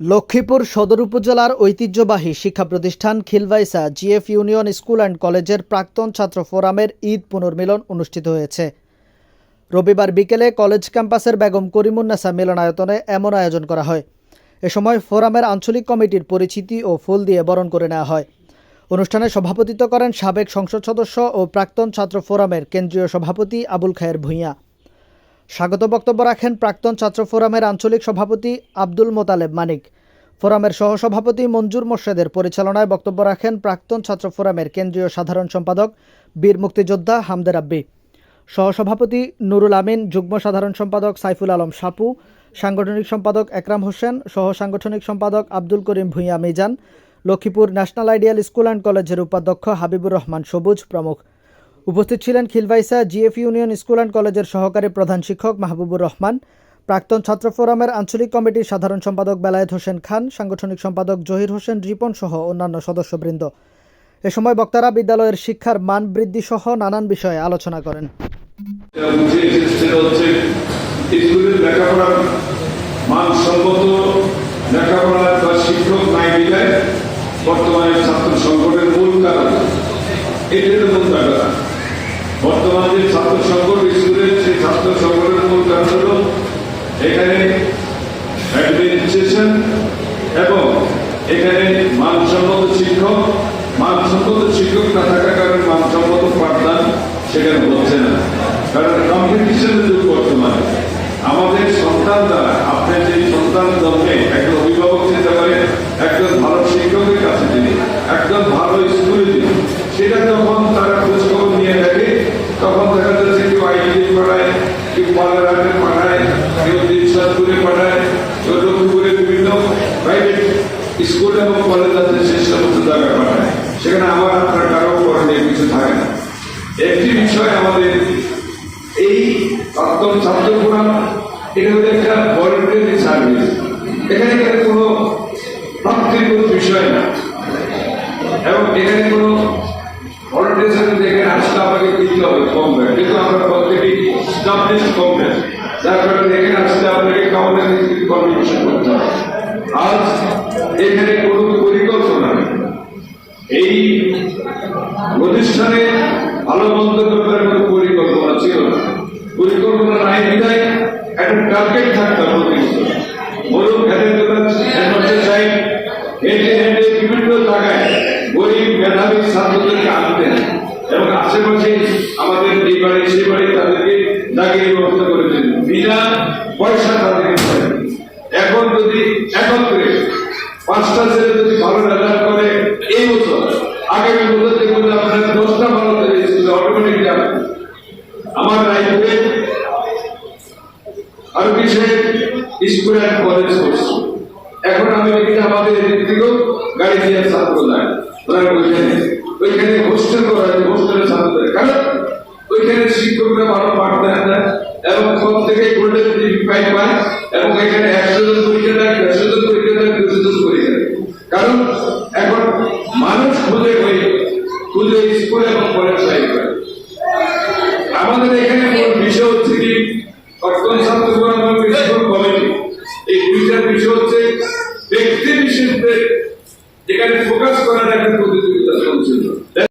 লক্ষ্মীপুর সদর উপজেলার ঐতিহ্যবাহী শিক্ষা প্রতিষ্ঠান Khilbhaisa GF union school and কলেজের প্রাক্তন ছাত্র ফোরামের ঈদ পুনর্মিলন অনুষ্ঠিত হয়েছে। রবিবার বিকেলে কলেজ ক্যাম্পাসের বেগম করিমুন্নাসা মিলনায়তনে এমন আয়োজন করা হয়। এ সময় ফোরামের আঞ্চলিক কমিটির পরিচিতি ও ফুল দিয়ে বরণ করে নেওয়া হয়। অনুষ্ঠানে সভাপতিত্ব করেন সাবেক সংসদ সদস্য ও প্রাক্তন ছাত্র ফোরামের কেন্দ্রীয় সভাপতি আবুল খায়ের ভূঁইয়া। স্বাগত বক্তব্য রাখেন প্রাক্তন ছাত্র ফোরামের আঞ্চলিক সভাপতি আব্দুল মোতালেব মানিক। ফোরামের সহসভাপতি মঞ্জুর মোর্শেদের পরিচালনায় বক্তব্য রাখেন প্রাক্তন ছাত্র ফোরামের কেন্দ্রীয় সাধারণ সম্পাদক বীর মুক্তিযোদ্ধা হামদে রাব্বি। সহসভাপতি নুরুল আমিন, যুগ্ম সাধারণ সম্পাদক সাইফুল আলম সাপু, সাংগঠনিক সম্পাদক একরাম হোসেন, সহ সাংগঠনিক সম্পাদক Abdul Karim Bhuiyan Mizan, Lakshmipur National Ideal School and কলেজের উপাধ্যক্ষ হাবিবুর রহমান সবুজ প্রমুখ। উপস্থিত ছিলেন Khilbhaisa GF union school and কলেজের সহকারী প্রধান শিক্ষক মাহবুবুর রহমান, প্রাক্তন ছাত্র ফোরামের আঞ্চলিক কমিটির সাধারণ সম্পাদক বেলায়েত হোসেন খান, সাংগঠনিক সম্পাদক জহির হোসেন রিপন সহ অন্যান্য সদস্যবৃন্দ। এ সময় বক্তারা বিদ্যালয়ের শিক্ষার মান বৃদ্ধি সহ নানান বিষয়ে আলোচনা করেন। বর্তমানে ছাত্র সংকটের মূল কারণ। ব্যাপার বর্তমানে যে ছাত্র সংকট স্কুলের সেই ছাত্র সংকটের মূল কারণ হল এখানে অ্যাডমিনিস্ট্রেশন এবং এখানে মানসম্মত শিক্ষক মানসম্মত শিক্ষক না থাকার কারণে মানসম্মত পাঠদান সেখানে হচ্ছে না কারণ কম্পিটিশনের যুগ বর্তমানে আমাদের সন্তান দ্বারা আপনার যে সন্তান জন্মে একজন অভিভাবক চিন্তা করে একজন ভালো শিক্ষকের কাছে যিনি একজন ভালো স্কুলে যিনি সেটা যখন তারা খোঁজখবর নিয়ে থাকে তখন দেখা যাচ্ছে কেউ আইডি পড়ায় পাঠায় পাঠায় বিভিন্ন প্রাইভেট স্কুল এবং কলেজ আছে সে সমস্ত জায়গায় পাঠায় সেখানে আমার আপনার কারও করণীয় কিছু থাকে না একটি বিষয় আমাদের এই প্রাক্তন একটা ভলেন্টারি এখানে কোনো ভক্তির বিষয় না এবং এখানে কোনো ভলেন্টারি সার্ভিস আসলে আমাকে দিতে হবে কম কিন্তু আমরা স্টাবলিশ বেড়ে যার কারণে এখানে আসলে আপনাকে কাউন্টার কন্ট্রিবিউশন করতে আজ এখানে কোনো পরিকল্পনা এই প্রতিষ্ঠানে ভালো মন্দ ব্যাপারে কোনো পরিকল্পনা ছিল না। পরিকল্পনা নাই বিদায় একটা টার্গেট থাকতো প্রতিষ্ঠান। বলুন চাই হেঁটে হেঁটে বিভিন্ন জায়গায় গরিব মেধাবী ছাত্রদেরকে আনতেন এবং আশেপাশে বিনা পয়সা তাদেরকে এখন যদি একত্রে পাঁচটা ছেলে যদি ভালো রেজাল্ট করে, এই বছর আগামী বছর দেখবেন যে আপনার দশটা ভালো ছেলে অটোমেটিক যাবে আমার রায়পুরে আর কিসে স্কুল অ্যান্ড কলেজ করছি। এখন আমি দেখি আমাদের গাড়ি দিয়ে ছাত্র যায়। ওরা ওইখানে ওইখানে হোস্টেল করা হয় হোস্টেলের ছাত্রদের কারণ ওইখানে শিক্ষকরা ভালো পাঠ না। এবং সব থেকে গোল্ডেন ডিফাইন পায় এবং এখানে একশো জন